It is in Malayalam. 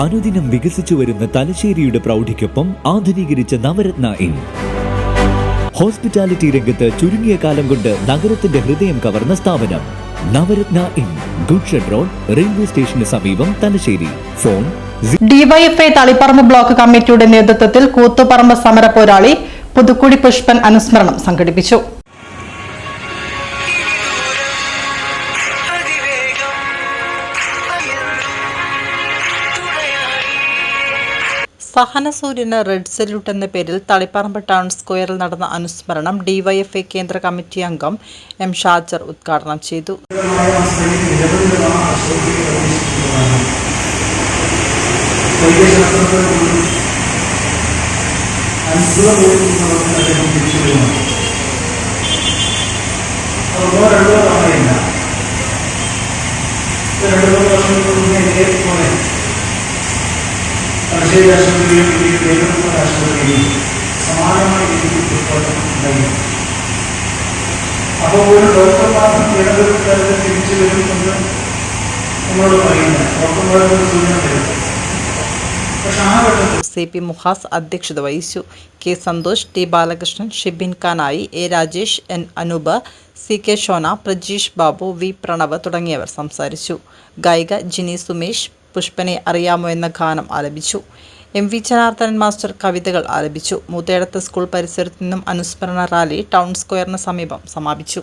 അനുദിനം വികസിച്ചു വരുന്ന തലശ്ശേരിയുടെ പ്രൗഢിക്കൊപ്പം ആധുനീകരിച്ച നവരത്ന ഇൻ. ഹോസ്പിറ്റാലിറ്റി രംഗത്ത് ചുരുങ്ങിയ കാലം കൊണ്ട് നഗരത്തിന്റെ ഹൃദയം കവർന്ന സ്ഥാപനം. നവരത്ന ഇൻ. ഗുഡ്ഷൻ റോഡ് റെയിൽവേ സ്റ്റേഷന് സമീപം Thalassery. Phone DYFI Taliparamba block കമ്മിറ്റിയുടെ നേതൃത്വത്തിൽ കൂത്തുപറമ്പ് സമര പോരാളി പുതുക്കുടി പുഷ്പൻ അനുസ്മരണം സംഘടിപ്പിച്ചു. സഹനസൂര്യന് റെഡ് സല്യൂട്ട് എന്ന പേരിൽ തളിപ്പറമ്പ് ടൗൺ സ്ക്വയറിൽ നടന്ന അനുസ്മരണം ഡിവൈഎഫ്ഐ കേന്ദ്ര കമ്മിറ്റി അംഗം എം ഷാജർ ഉദ്ഘാടനം ചെയ്തു. രണ്ടു വർഷം തലശ്ശേരി രാഷ്ട്രപതിയും സമാനമായ രീതിയിൽ അപ്പോൾ ഒരു ഡോക്ടർമാർക്കും തരത്തിൽ തിരിച്ചു വരുമെന്ന് നമ്മളോട് പറയുന്നില്ല ഡോക്ടർമാർക്ക് സൂചന തരും പക്ഷെ ആ ഘട്ടത്തിൽ സി പി മുഹാസ് അധ്യക്ഷത വഹിച്ചു. K Santhosh T Balakrishnan Shibin Kanayi A Rajesh N Anoop C K Shona Prajeesh Babu V Pranav തുടങ്ങിയവർ സംസാരിച്ചു. ഗായിക ജിനി സുമേഷ് പുഷ്പനെ അറിയാമോ എന്ന ഗാനം ആലപിച്ചു. എം വി ജനാർദ്ദനൻ മാസ്റ്റർ കവിതകൾ ആലപിച്ചു. മൂത്തേടത്ത് സ്കൂൾ പരിസരത്തു നിന്നും അനുസ്മരണ റാലി ടൗൺ സ്ക്വയറിന് സമീപം സമാപിച്ചു.